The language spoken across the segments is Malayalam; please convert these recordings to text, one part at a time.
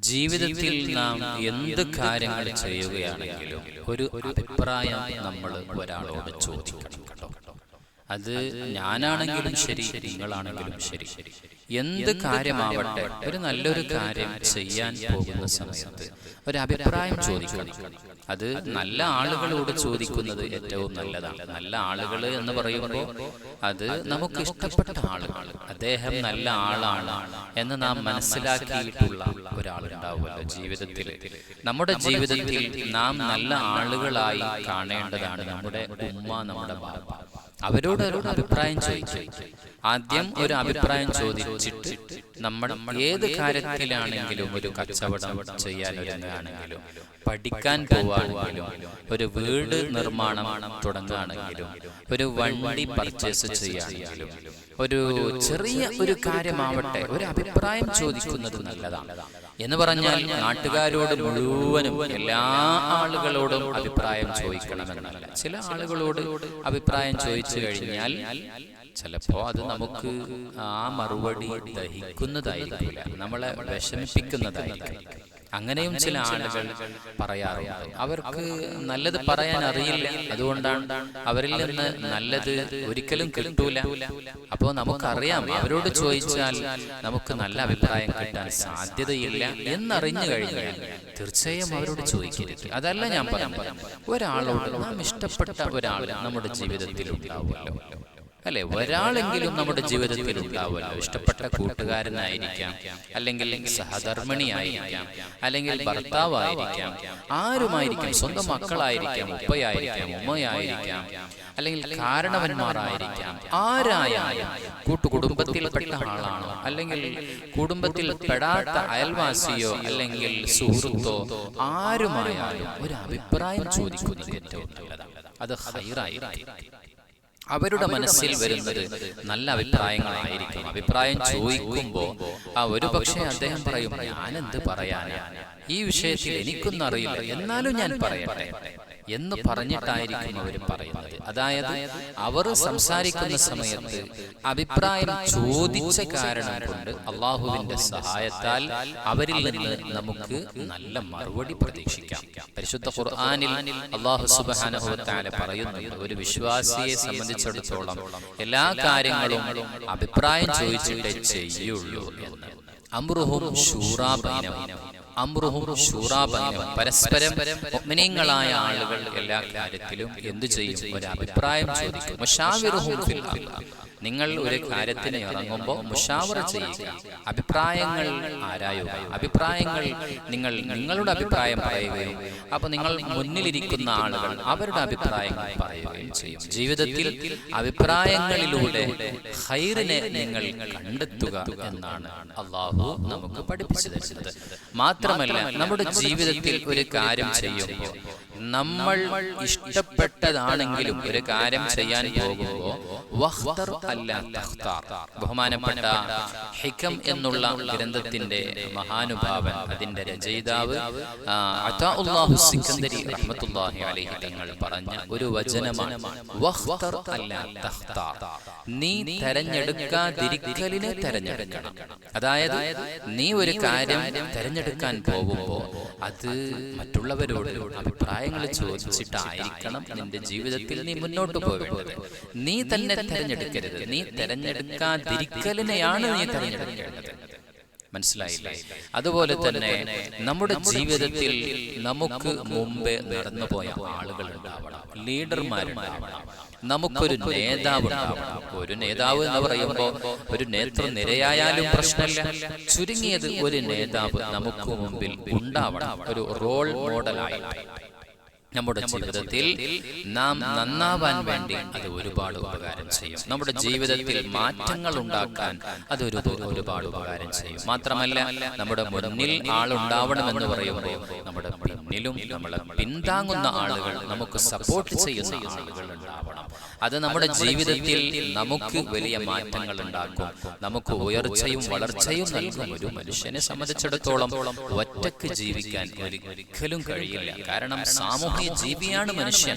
ജീവിതത്തിൽ നാം എന്ത് കാര്യങ്ങൾ ചെയ്യുകയാണെങ്കിലും ഒരു അഭിപ്രായം നമ്മൾ ഒരാളോട് ചോദിക്കണം കേട്ടോ. അത് ഞാനാണെങ്കിലും ശരി നിങ്ങളാണെങ്കിലും ശരി. എന്ത് കാര്യമാവട്ടെ? ഒരു നല്ലൊരു കാര്യം ചെയ്യാൻ പോകുന്ന സമയത്ത് ഒരു അഭിപ്രായം ചോദിക്കണം. അത് നല്ല ആളുകളോട് ചോദിക്കുന്നത് ഏറ്റവും നല്ലതാണ്. നല്ല ആളുകൾ എന്ന് പറയുമ്പോൾ അത് നമുക്ക് ഇഷ്ടപ്പെട്ട ആളുകൾ അദ്ദേഹം നല്ല ആളാണ് എന്ന് നാം മനസ്സിലാക്കിയിട്ടുള്ള ഒരാളുണ്ടാവുമല്ലോ ജീവിതത്തിൽ നമ്മുടെ ജീവിതത്തിൽ നാം നല്ല ആളുകളായി കാണേണ്ടതാണ് നമ്മുടെ ഉമ്മ നമ്മുടെ ബാപ്പ. അവരോട് ഒരു അഭിപ്രായം ചോദിച്ചു ആദ്യം ഒരു അഭിപ്രായം ചോദിച്ചിട്ട് നമ്മൾ ഏത് കാര്യത്തിലാണെങ്കിലും ഒരു കച്ചവടം ചെയ്യാൻ പഠിക്കാൻ പോവാണെങ്കിലും ഒരു വീട് നിർമ്മാണം തുടങ്ങുകയാണെങ്കിലും ഒരു വണ്ടി പർച്ചേസ് ചെയ്യുകയാണെങ്കിലും ഒരു ചെറിയ ഒരു കാര്യമാവട്ടെ ഒരു അഭിപ്രായം ചോദിക്കുന്നത് നല്ലതാണ്. എന്ന് പറഞ്ഞാൽ നാട്ടുകാരോട് മുഴുവനും എല്ലാ ആളുകളോടും അഭിപ്രായം ചോദിക്കണമെന്നല്ല. ചില ആളുകളോട് അഭിപ്രായം ചോദിച്ചു കഴിഞ്ഞാൽ ചിലപ്പോ അത് നമുക്ക് ആ മറുപടി ദഹിക്കുന്നതായിരിക്കില്ല. നമ്മളെ വിഷമിപ്പിക്കുന്നതായിരിക്കും അങ്ങനെയും ചില ആളുകൾ പറയാറുണ്ട്. അവർക്ക് നല്ലത് പറയാൻ അറിയില്ല. അതുകൊണ്ടാണ് അവരിൽ നിന്ന് നല്ലത് ഒരിക്കലും കിട്ടൂല. അപ്പോ നമുക്കറിയാം. അവരോട് ചോദിച്ചാൽ നമുക്ക് നല്ല അഭിപ്രായം കിട്ടാൻ സാധ്യതയില്ല എന്നറിഞ്ഞു കഴിഞ്ഞാൽ തീർച്ചയായും അവരോട് ചോദിക്കരുത് അതല്ല ഞാൻ പറയാൻ ഒരാളോട് നാം ഇഷ്ടപ്പെട്ട ഒരാൾ നമ്മുടെ ജീവിതത്തിൽ ഉണ്ടാവുമല്ലോ. അല്ലെ ഒരാളെങ്കിലും നമ്മുടെ ജീവിതത്തിൽ ഉണ്ടാവുമല്ലോ. ഇഷ്ടപ്പെട്ട കൂട്ടുകാരനായിരിക്കാം അല്ലെങ്കിൽ സഹധർമ്മിണിയായിരിക്കാം അല്ലെങ്കിൽ ഭർത്താവായിരിക്കാം ആരുമായിരിക്കാം സ്വന്തം മക്കളായിരിക്കാം ഉപ്പയായിരിക്കാം ഉമ്മയായിരിക്കാം അല്ലെങ്കിൽ കാരണവന്മാരായിരിക്കാം ആരായാലും കൂട്ടുകുടുംബത്തിൽപ്പെട്ട ആളാണോ? അല്ലെങ്കിൽ കുടുംബത്തിൽ പെടാത്ത അയൽവാസിയോ അല്ലെങ്കിൽ സുഹൃത്തോ ആരുമായാലും ഒരു അഭിപ്രായം ചോദിക്കുന്നത് ഏറ്റവും നല്ലതാണ് അത് ഹൈറായിരിക്കും. അവരുടെ മനസ്സിൽ വരുന്നത് നല്ല അഭിപ്രായങ്ങളായിരിക്കും. അഭിപ്രായം ചോദിക്കുമ്പോൾ ആ ഒരു പക്ഷേ അദ്ദേഹം പറയും ഞാനെന്ത് പറയാനാണ് പറയാനാ? ഈ വിഷയത്തിൽ എനിക്കൊന്നും അറിയില്ല. എന്നാലും ഞാൻ പറയട്ടെ. എന്ന് പറഞ്ഞിട്ടായിരിക്കും അവർ പറയുന്നത്. അതായത് അവർ സംസാരിക്കുന്ന സമയത്ത് അഭിപ്രായം ചോദിച്ച കാരണം കൊണ്ട് അള്ളാഹുവിന്റെ സഹായത്താൽ അവരിൽ നിന്ന് നമുക്ക് നല്ല മറുപടി പ്രതീക്ഷിക്കാം. പരിശുദ്ധ ഖുർആാനിൽ അള്ളാഹു സുബാനുഭവത്താല പറയുന്നു ഒരു വിശ്വാസിയെ സംബന്ധിച്ചിടത്തോളം എല്ലാ കാര്യങ്ങളും അഭിപ്രായം ചോദിച്ചിട്ടേ ചെയ്യുള്ളൂ എന്ന്. അമ്രുഹും ഷൂറാബൈനവും അമ്രുഹും ഷൂറാബനും പരസ്പരം മുഅ്മിനീങ്ങളായ ആളുകൾ എല്ലാ കാര്യത്തിലും എന്തു ചെയ്യും? ഒരു അഭിപ്രായം ചോദിക്കും. നിങ്ങൾ ഒരു കാര്യത്തിന് ഇറങ്ങുമ്പോൾ മുഷാവറ ചെയ്യുക. അഭിപ്രായങ്ങൾ ആരായുക അഭിപ്രായങ്ങൾ നിങ്ങൾ നിങ്ങളുടെ അഭിപ്രായം പറയുകയും അപ്പൊ നിങ്ങൾ മുന്നിലിരിക്കുന്ന ആളുകൾ അവരുടെ അഭിപ്രായങ്ങൾ പറയുകയും ചെയ്യും. ജീവിതത്തിൽ അഭിപ്രായങ്ങളിലൂടെ ഹൈറിനെ നിങ്ങൾ കണ്ടെത്തുക എന്നാണ് അള്ളാഹു നമുക്ക് പഠിപ്പിച്ചു തരുന്നത്. മാത്രമല്ല നമ്മുടെ ജീവിതത്തിൽ ഒരു കാര്യം ചെയ്യുമ്പോൾ നമ്മൾ ഇഷ്ടപ്പെട്ടതാണെങ്കിലും ഒരു കാര്യം ചെയ്യാൻ പോകുമ്പോൾ. ബഹുമാനപ്പെട്ട ഹിക്കം എന്നുള്ള ഗ്രന്ഥത്തിന്റെ മഹാനുഭാവൻ അതിന്റെ രചയിതാവ് പറഞ്ഞ ഒരു വചനമാണ്. നീ തെരഞ്ഞെടുക്കാതിരിക്കലിനെ തെരഞ്ഞെടുക്കണം അതായത് നീ ഒരു കാര്യം തെരഞ്ഞെടുക്കാൻ പോകുമ്പോൾ അത് മറ്റുള്ളവരോട് അഭിപ്രായങ്ങൾ ചോദിച്ചിട്ടായിരിക്കണം നിന്റെ ജീവിതത്തിൽ നീ മുന്നോട്ട് പോവേണ്ടത്. നീ തന്നെ തിരഞ്ഞെടുക്കരുത്. നീ തെരഞ്ഞെടുക്കാതിരിക്കലിനെയാണ് നീ തിരഞ്ഞെടുക്കേണ്ടത്. മനസ്സിലായില്ലേ? അതുപോലെ തന്നെ നമ്മുടെ ജീവിതത്തിൽ നമുക്ക് മുമ്പേ നടന്നുപോയ ആളുകൾ ഉണ്ടാവണം. ലീഡർമാരുണ്ടാവണം നമുക്കൊരു നേതാവ് ഉണ്ടാവണം. ഒരു നേതാവ് എന്ന് പറയുമ്പോൾ ഒരു നേതൃനിരയായാലും പ്രശ്നമില്ല. ചുരുങ്ങിയത് ഒരു നേതാവ് നമുക്ക് മുമ്പിൽ ഉണ്ടാവണം. ഒരു റോൾ മോഡലായിട്ട് നമ്മുടെ ജീവിതത്തിൽ നാം നന്നാവാൻ വേണ്ടി അത് ഒരുപാട് ഉപകാരം ചെയ്യും. നമ്മുടെ ജീവിതത്തിൽ മാറ്റങ്ങൾ ഉണ്ടാക്കാൻ അത് ഒരു ഒരുപാട് ഉപകാരം ചെയ്യും. മാത്രമല്ല നമ്മുടെ മുന്നിൽ ആളുണ്ടാവണമെന്ന് പറയുമ്പോൾ നമ്മുടെ പിന്നിലും നമ്മളെ പിന്താങ്ങുന്ന ആളുകൾ നമുക്ക് സപ്പോർട്ട് ചെയ്യുന്ന ആളുകൾ ഉണ്ടാവണം. അത് നമ്മുടെ ജീവിതത്തിൽ നമുക്ക് വലിയ മാറ്റങ്ങൾ ഉണ്ടാക്കും. നമുക്ക് ഉയർച്ചയും വളർച്ചയും നൽകും ഒരു മനുഷ്യനെ സംബന്ധിച്ചിടത്തോളം ഒറ്റയ്ക്ക് ജീവിക്കാൻ ഒരിക്കലും കഴിയില്ല. കാരണം സാമൂഹിക ജീവിയാണ് മനുഷ്യൻ.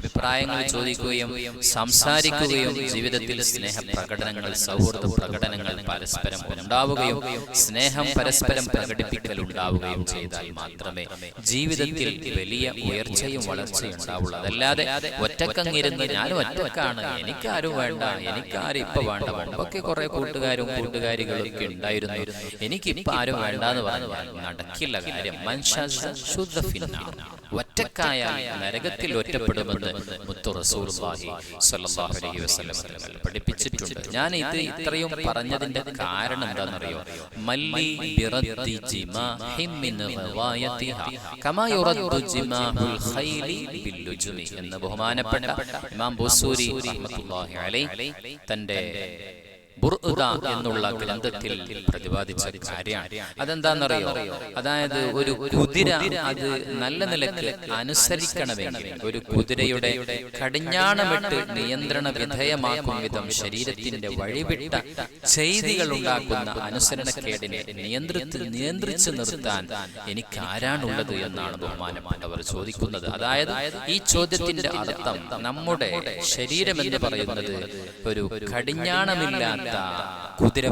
അഭിപ്രായങ്ങൾ ചോദിക്കുകയും സംസാരിക്കുകയും ജീവിതത്തിൽ സ്നേഹ പ്രകടനങ്ങൾ സൗഹൃദ പ്രകടനങ്ങൾ പരസ്പരം ഉണ്ടാവുകയും സ്നേഹം പരസ്പരം പ്രകടിപ്പിക്കൽ ഉണ്ടാവുകയും ചെയ്താൽ മാത്രമേ ജീവിതത്തിൽ വലിയ ഉയർച്ചയും വളർച്ചയും ഉണ്ടാവുള്ളൂ. അതല്ലാതെ ഒറ്റക്കങ്ങിരുന്ന് ഞാൻ ഒറ്റക്കാണ് എനിക്കാരും വേണ്ട. എനിക്കാരും ഇപ്പൊ വേണ്ട. മുമ്പൊക്കെ കുറെ കൂട്ടുകാരും കൂട്ടുകാരികളും ഒക്കെ ഉണ്ടായിരുന്നു. എനിക്ക് ഇപ്പൊ ആരും വേണ്ട എന്ന് പറഞ്ഞു നടക്കില്ല കാര്യം. മനുഷ്യ ശുദ്ധ ഒറ്റക്കായാൽ നരകത്തിൽ ഒറ്റപ്പെടുമെന്ന് മുത്തു സ്വല്ലല്ലാഹു അലൈഹി വസല്ലം പഠിപ്പിച്ചിട്ടുണ്ട്. ഞാൻ ഇത് ഇത്രയും പറഞ്ഞതിന്റെ കാരണം എന്താണെന്നറിയോ? മല്ലി ബിറദ്ദി ജിമാഹിം മിൻ ഗവായതിഹ കമാ യുറദ്ദു ജിമാഹുൽ ഖൈലി ബില്ലുജുമി എന്ന് ബഹുമാനപ്പെട്ട ഇമാം ബുസൂരി റഹ്മത്തുള്ളാഹി അലൈഹി തന്റെ എന്നുള്ള ഗ്രന്ഥത്തിൽ പ്രതിപാദിച്ച കാര്യമാണ്. അതെന്താണെന്നറിയോ? അതായത് ഒരു കുതിര അത് നല്ല നിലയ്ക്ക് അനുസരിക്കണമെങ്കിൽ ഒരു കുതിരയുടെ കടിഞ്ഞാണമിട്ട് നിയന്ത്രണ വിധേയമാക്കും വിധം ശരീരത്തിന്റെ വഴിവിട്ട ചെയ്തികൾ ഉണ്ടാക്കുന്ന അനുസരണക്കേടിനെ നിയന്ത്രിച്ച് നിയന്ത്രിച്ചു നിർത്താൻ എനിക്ക് ആരാണുള്ളത് എന്നാണ് ബഹുമാനപ്പെട്ടവർ ചോദിക്കുന്നത്. അതായത് ഈ ചോദ്യത്തിന്റെ അർത്ഥം നമ്മുടെ ശരീരം എന്ന് പറയുന്നത് ഒരു കടിഞ്ഞാണമില്ലാത്ത കുതിര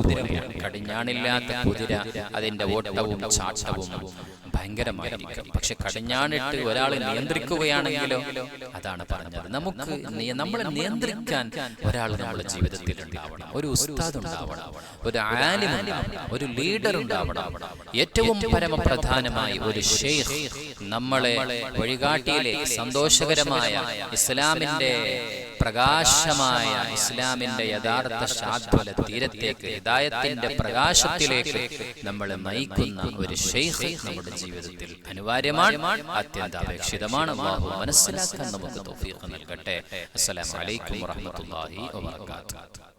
കടിഞ്ഞാണില്ലാത്ത കുതിര. അതിന്റെ ഓട്ടവും ചാട്ടവും ഭയങ്കരമായിരിക്കും. പക്ഷെ കടിഞ്ഞാണിട്ട് ഒരാൾ നിയന്ത്രിക്കുകയാണെങ്കിലോ? അതാണ് പറഞ്ഞത്. നമുക്ക് നമ്മളെ നിയന്ത്രിക്കാൻ ഒരാൾ നമ്മുടെ ജീവിതത്തിൽ ഉണ്ടാവണം. ഒരു ഉസ്താദ് ഉണ്ടാവണം. ഒരു ആലിം ഒരു ലീഡർ ഉണ്ടാവണം. ഏറ്റവും പരമപ്രധാനമായി ഒരു ഷെയ്ഖ് നമ്മളെ വഴികാട്ടിയിലെ സന്തോഷകരമായ ഇസ്ലാമിന്റെ പ്രകാശമായ ഇസ്ലാമിന്റെ യഥാർത്ഥ ശാദ്വല തീരത്തേക്ക് ഹിദായത്തിന്റെ പ്രകാശത്തിലേക്ക് നമ്മൾ നയിക്കുന്ന ഒരു ഷെയ്ഖ് നമ്മുടെ ജീവിതത്തിൽ അനിവാര്യമാണ് അത്യന്താപേക്ഷിതമാണ്. മനസ്സിലാക്കാൻ നമുക്ക് തൗഫീഖ് നൽകട്ടെ. അസ്സലാമു അലൈക്കും വറഹ്മത്തുള്ളാഹി വബറകാതുഹു.